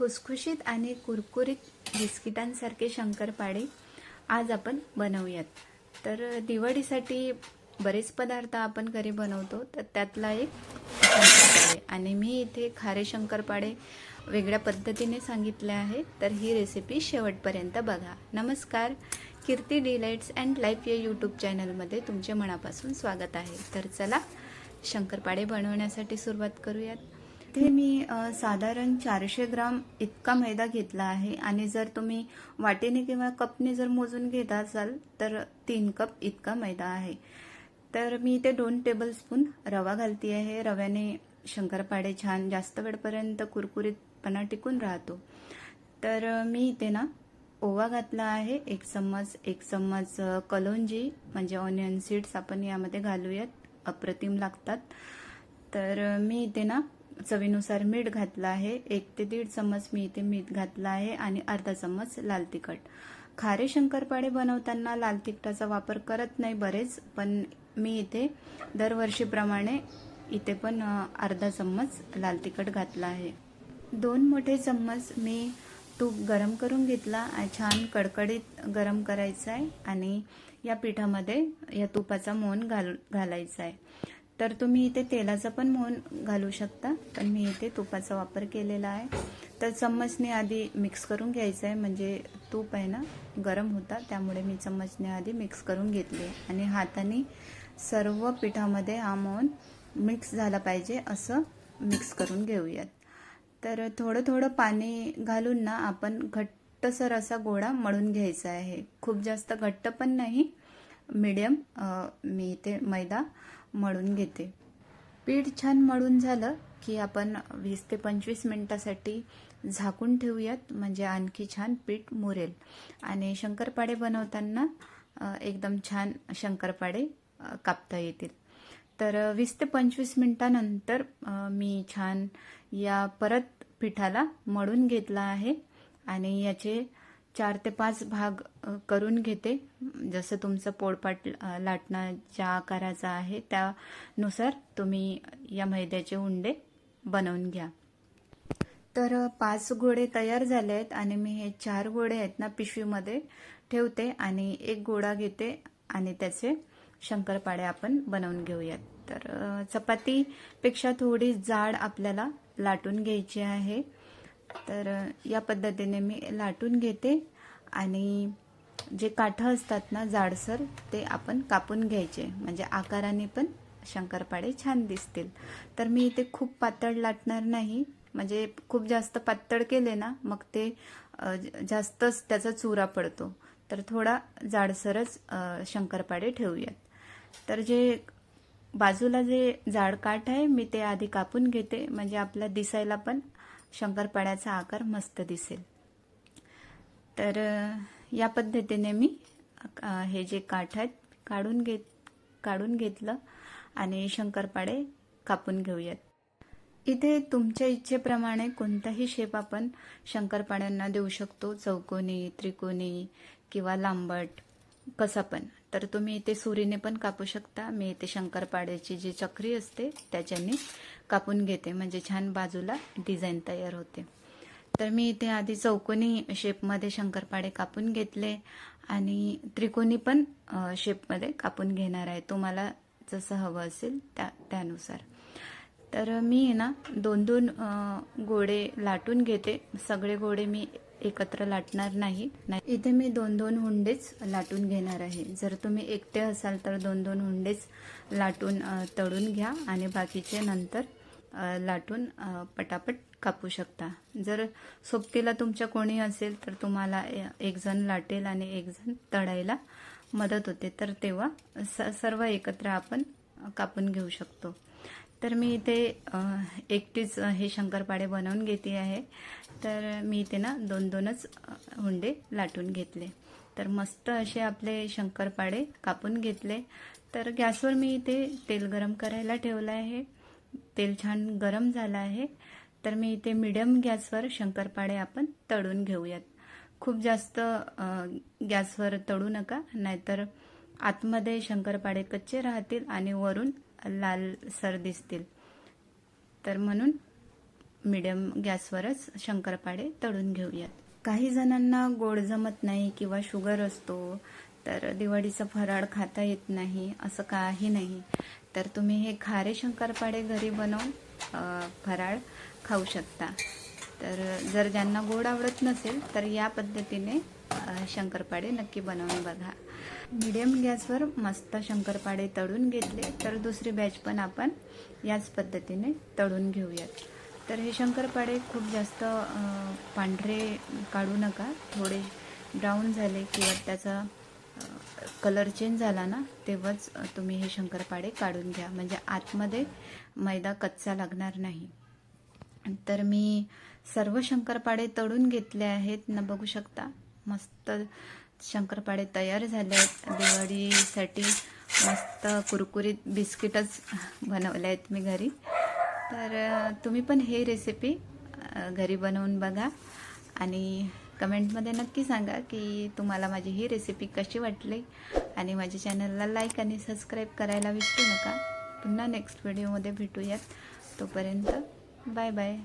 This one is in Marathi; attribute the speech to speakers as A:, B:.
A: खुसखुशीत आणि कुरकुरीत बिस्किटांसारखे शंकरपाळे आज आपण बनवूयात. तर दिवाळीसाठी बरेच पदार्थ आपण घरी बनवतो तर त्यातला एक शंकरपाळे. आणि मी इथे खारे शंकरपाळे वेगळ्या पद्धतीने सांगितले आहे तर ही रेसिपी शेवटपर्यंत बघा. नमस्कार. कीर्ती डिलाइट्स अँड लाईफ या यूट्यूब चॅनलमध्ये तुमचे मनापासून स्वागत आहे. तर चला शंकरपाळे बनवण्यासाठी सुरुवात करूयात. इथे मी साधारण चारशे ग्राम इतका मैदा घेतला आहे आणि जर तुम्ही वाटीने किंवा कपने जर मोजून घेत असाल तर तीन कप इतका मैदा आहे. तर मी इथे दोन टेबलस्पून रवा घालती आहे. रव्याने शंकरपाडे छान जास्त वेळपर्यंत कुरकुरीतपणा टिकून राहतो. तर मी इथे ना ओवा घातला आहे. एक चम्मच एक चम्मच कलोंजी म्हणजे ऑनियन सीड्स आपण यामध्ये घालूयात. अप्रतिम लागतात. तर मी इथे ना चवीनुसार मीठ घातलं आहे. एक ते दीड चम्मच मी इथे मीठ घातलं आहे आणि अर्धा चम्मच लाल तिखट. खारे शंकरपाळे बनवताना लाल तिखटाचा वापर करत नाही बरेच पण मी इथे दरवर्षीप्रमाणे इथे पण अर्धा चम्मच लाल तिखट घातला आहे. दोन मोठे चम्मच मी तूप गरम करून घेतला. आणि छान कडकडीत गरम करायचा आहे आणि या पिठामध्ये या तुपाचा मोहन घाल घालायचा आहे. तर तुम्ही इथे तेलाचं पण मोहन घालू शकता. पण मी इथे तुपाचा वापर केलेला आहे. तर चम्मचने आधी मिक्स करून घ्यायचं आहे. म्हणजे तूप आहे ना गरम होता त्यामुळे मी चम्मचने आधी मिक्स करून घेतले आणि हाताने सर्व पिठामध्ये हा मोहन मिक्स झाला पाहिजे असं मिक्स करून घेऊयात. तर थोडं थोडं पाणी घालून ना आपण घट्टसर असा गोळा मळून घ्यायचा आहे. खूप जास्त घट्ट पण नाही मीडियम मी इथे मैदा मळून घेते. पीठ छान मळून झालं की आपण वीस ते पंचवीस मिनिटासाठी झाकून ठेवूयात म्हणजे आणखी छान पीठ मुरेल. आणि शंकरपाडे बनवताना एकदम छान शंकरपाडे कापता येतील. तर वीस ते पंचवीस मिनिटानंतर मी छान या परत पिठाला मळून घेतला आहे. आणि याचे चार ते पाच भाग करून घेते. जसं तुमचं पोळपाट अ, लाटण्याच्या आकाराचा आहे त्यानुसार तुम्ही या मैद्याचे उंडे बनवून घ्या. तर पाच गोळे तयार झाले आहेत आणि मी हे चार गोळे आहेत ना पिशवीमध्ये ठेवते आणि एक गोळा घेते आणि त्याचे शंकरपाळे आपण बनवून घेऊयात. तर चपातीपेक्षा थोडी जाड आपल्याला लाटून घ्यायची आहे. तर या पद्धतीने मी लाटून घेते आणि जे काठं असतात ना जाडसर ते आपण कापून घ्यायचे. म्हणजे आकाराने पण शंकरपाळे छान दिसतील. तर मी इथे खूप पातळ लाटणार नाही. म्हणजे खूप जास्त पातळ केले ना मग ते जास्तच त्याचा चुरा पडतो. तर थोडा जाडसरच शंकरपाळे ठेवूयात. तर जे बाजूला जे जाड काठ आहे मी ते आधी कापून घेते. म्हणजे आपला दिसायला पण शंकरपाड्याचा आकार मस्त दिसेल. तर या पद्धतीने मी हे जे काठ आहेत काढून घेत काढून घेतलं आणि शंकरपाडे कापून घेऊयात. इथे तुमच्या इच्छेप्रमाणे कोणताही शेप आपण शंकरपाड्यांना देऊ शकतो. चौकोनी त्रिकोणी किंवा लांबट कसा पण. तर तुम्ही इथे सुरीने पण कापू शकता. मी इथे शंकरपाड्याची जी चक्री असते त्याच्याने कापून घेते. म्हणजे छान बाजूला डिझाईन तयार होते. तर मी इथे आधी चौकोनी शेपमध्ये शंकरपाडे कापून घेतले आणि त्रिकोणी पण शेपमध्ये कापून घेणार आहे. तुम्हाला जसं हवं असेल त्या त्यानुसार. तर मी आहे ना दोन दोन गोडे लाटून घेते. सगळे गोडे मी एकत्र लाटणार नाही. नाही. इथे मी दोन दोन हुंडेच लाटून घेणार आहे. जर तुम्ही एकटे असाल तर दोन दोन हुंडेच लाटून तळून घ्या आणि बाकीचे नंतर लाटून पटापट कापू शकता. जर सोबतीला तुमच्या कोणी असेल तर तुम्हाला ए- एक जण लाटेल आणि एक जण तळायला मदत होते. तर तेव्हा स- सर्व एकत्र आपण कापून घेऊ शकतो. तर मी इथे एकटीच हे शंकरपाडे बनवून घेते आहे. तर मी इथे ना दोन दोनच हुंडे लाटून घेतले. तर मस्त असे आपले शंकरपाडे कापून घेतले. तर गॅसवर मी इथे तेल गरम करायला ठेवलं आहे. तेल छान गरम झालं आहे. तर मी इथे मीडियम गॅसवर शंकरपाडे आपण तळून घेऊयात. खूप जास्त गॅसवर तळू नका नाहीतर आतमध्ये शंकरपाडे कच्चे राहतील आणि वरून लालसर दिसतील. तर म्हणून मिडियम गॅसवरच शंकरपाळे तळून घेऊयात. काही जणांना गोड जमत नाही किंवा शुगर असतो तर दिवाळीचा फराळ खाता येत नाही असं काही नाही. तर तुम्ही हे खारे शंकरपाळे घरी बनवून फराळ खाऊ शकता. तर जर ज्यांना गोड आवडत नसेल तर या पद्धतीने शंकरपाडे शंकरपाळे नक्की बनवून बघा. मिडियम गॅसवर मस्त शंकरपाळे तळून घेतले तर दुसरी बॅच पण आपण याच पद्धतीने तळून घेऊयात. तर हे शंकरपाळे खूप जास्त पांढरे काढू नका. थोडे ब्राऊन झाले किंवा त्याचा कलर चेंज झाला ना तेव्हाच तुम्ही हे शंकरपाळे काढून घ्या. म्हणजे आतमध्ये मैदा कच्चा लागणार नाही. तर मी सर्व शंकरपाळे तळून घेतले आहेत. ना बघू शकता. मस्त शंकरपाळे तयार झाले आहेत. दिवाळीसाठी मस्त कुरकुरीत बिस्किटच बनवले आहेत मी घरी. तर तुम्ही पण हे रेसिपी घरी बनवून बघा आणि कमेंटमध्ये नक्की सांगा की तुम्हाला माझी ही रेसिपी कशी वाटली आणि माझ्या चॅनलला लाईक आणि सबस्क्राईब करायला विसरू नका. पुन्हा नेक्स्ट व्हिडिओमध्ये भेटूयात. तोपर्यंत बाय बाय.